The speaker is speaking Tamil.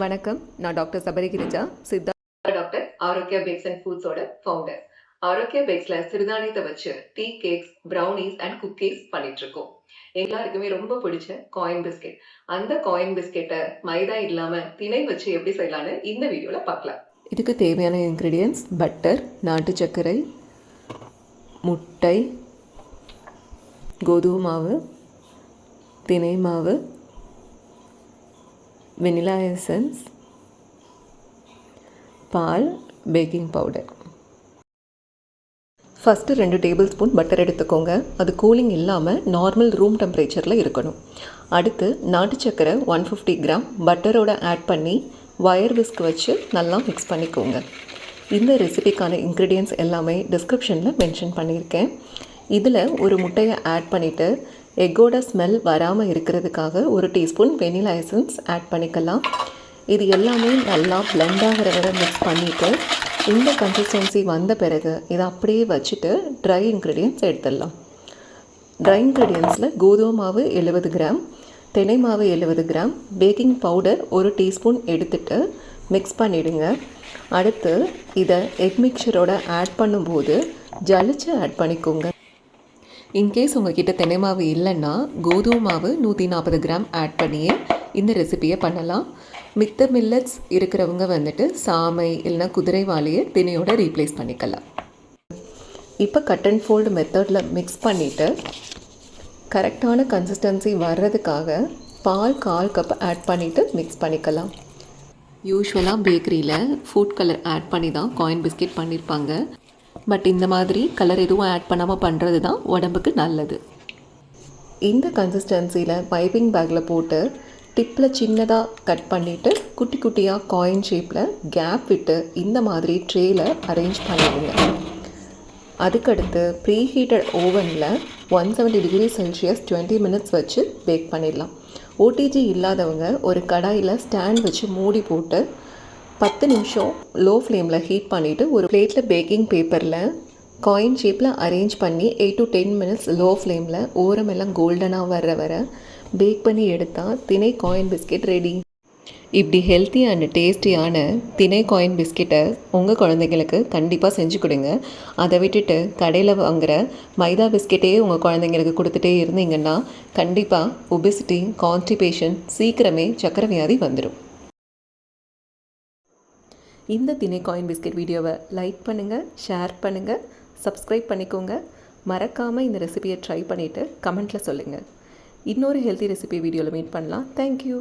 வணக்கம். நான் doctor Sabarigirija Siddha doctor Arokya bakes and ஃபுட்ஸோட founder Arokya பேக்ஸ்ல சிறுதானியத்தை வச்சு tea cakes brownies and cookies பண்ணிட்டு இருக்கோம் எல்லாருக்குமே ரொம்ப பிடிச்ச காயின் பிஸ்கெட் அந்த காயின் பிஸ்கெட்டை மைதா இல்லாம திணை வச்சு எப்படி செய்யலாம்னு இந்த வீடியோல பார்க்கலாம். இதுக்கு தேவையான இன்க்ரீடியன்ஸ் பட்டர் நாட்டு சர்க்கரை முட்டை கோதுமை மாவு தினை மாவு வெனிலா எசன்ஸ் பால் பேக்கிங் பவுடர் ஃபஸ்ட்டு ரெண்டு டேபிள் ஸ்பூன் பட்டர் எடுத்துக்கோங்க. அது கூலிங் இல்லாமல் நார்மல் ரூம் டெம்பரேச்சரில் இருக்கணும். அடுத்து நாட்டு சக்கரை ஒன் ஃபிஃப்டி கிராம் பட்டரோட ஆட் பண்ணி வயர் விஸ்க் வச்சு நல்லா மிக்ஸ் பண்ணிக்கோங்க. இந்த ரெசிபிக்கான இன்க்ரீடியன்ஸ் எல்லாமே டிஸ்கிரிப்ஷனில் மென்ஷன் பண்ணியிருக்கேன். இதில் ஒரு முட்டையை ஆட் பண்ணிவிட்டு எக்கோட ஸ்மெல் வராமல் இருக்கிறதுக்காக ஒரு டீஸ்பூன் வெனிலா எசன்ஸ் ஆட் பண்ணிக்கலாம். இது எல்லாமே நல்லா பிளெண்ட் ஆகிற வரை மிக்ஸ் பண்ணிவிட்டு இந்த கன்சிஸ்டன்சி வந்த பிறகு இதை அப்படியே வச்சுட்டு ட்ரை இன்க்ரீடியன்ஸ் எடுத்துடலாம். ட்ரை இன்க்ரீடியன்ஸில் கோதுமை மாவு எழுபது கிராம் தினை மாவு எழுபது கிராம் பேக்கிங் பவுடர் ஒரு டீஸ்பூன் எடுத்துட்டு மிக்ஸ் பண்ணிவிடுங்க அடுத்து இதை எக் மிக்சரோட ஆட் பண்ணும்போது ஜலிச்சு ஆட் பண்ணிக்கோங்க. இன்கேஸ் உங்ககிட்ட தென்னை மாவு இல்லைன்னா கோதுமை மாவு நூற்றி நாற்பது கிராம் ஆட் பண்ணியே இந்த ரெசிபியை பண்ணலாம். மித்த மில்லட்ஸ் இருக்கிறவங்க வந்துட்டு சாமை இல்லைன்னா குதிரைவாளியை தினையோட ரீப்ளேஸ் பண்ணிக்கலாம். இப்போ கட் அண்ட் ஃபோல்டு மெத்தடில் மிக்ஸ் பண்ணிவிட்டு கரெக்டான கன்சிஸ்டன்சி வர்றதுக்காக பால் கால் கப் ஆட் பண்ணிவிட்டு மிக்ஸ் பண்ணிக்கலாம். யூஸ்வலாக பேக்கரியில் ஃபுட் கலர் ஆட் பண்ணி தான் காயின் பிஸ்கெட் பண்ணியிருப்பாங்க பட் இந்த மாதிரி கலர் எதுவும் ஆட் பண்ணாமல் பண்ணுறது தான் உடம்புக்கு நல்லது. இந்த கன்சிஸ்டன்சியில் பைப்பிங் பேக்கில் போட்டு டிப்பில் சின்னதாக கட் பண்ணிவிட்டு குட்டி குட்டியாக காயின் ஷேப்பில் கேப் விட்டு இந்த மாதிரி ட்ரேயில் அரேஞ்ச் பண்ணிடுங்க. அதுக்கடுத்து pre heated ஓவனில் one seventy degree Celsius twenty minutes வச்சு பேக் பண்ணிடலாம். ஓடிஜி இல்லாதவங்க ஒரு கடாயில் ஸ்டாண்ட் வச்சு மூடி போட்டு பத்து நிமிஷம் லோ ஃப்ளேமில் ஹீட் பண்ணிவிட்டு ஒரு பிளேட்டில் பேக்கிங் பேப்பரில் காயின் ஷேப்பில் அரேஞ்ச் பண்ணி eight to ten minutes low ஃப்ளேமில் ஓரமெல்லாம் கோல்டனாக வர்ற வர பேக் பண்ணி எடுத்தால் தினை காயின் பிஸ்கெட் ரெடி இப்படி ஹெல்த்தி அண்ட் டேஸ்டியான தினை காயின் பிஸ்கெட்டை உங்கள் குழந்தைங்களுக்கு கண்டிப்பாக செஞ்சு கொடுங்க. அதை விட்டுட்டு கடையில் வாங்குகிற மைதா பிஸ்கெட்டே உங்கள் குழந்தைங்களுக்கு கொடுத்துட்டே இருந்தீங்கன்னா கண்டிப்பாக ஒபிசிட்டி கான்ஸ்டிபேஷன் சீக்கிரமே சக்கரை வியாதி வந்துடும் இந்த தினை காயின் பிஸ்கெட் வீடியோவை லைக் பண்ணுங்கள் ஷேர் பண்ணுங்கள் சப்ஸ்கிரைப் பண்ணிக்கோங்க. மறக்காமல் இந்த ரெசிபியை ட்ரை பண்ணிவிட்டு கமெண்ட்டில் சொல்லுங்கள் இன்னொரு ஹெல்த்தி ரெசிபி வீடியோவில் மீட் பண்ணலாம். Thank you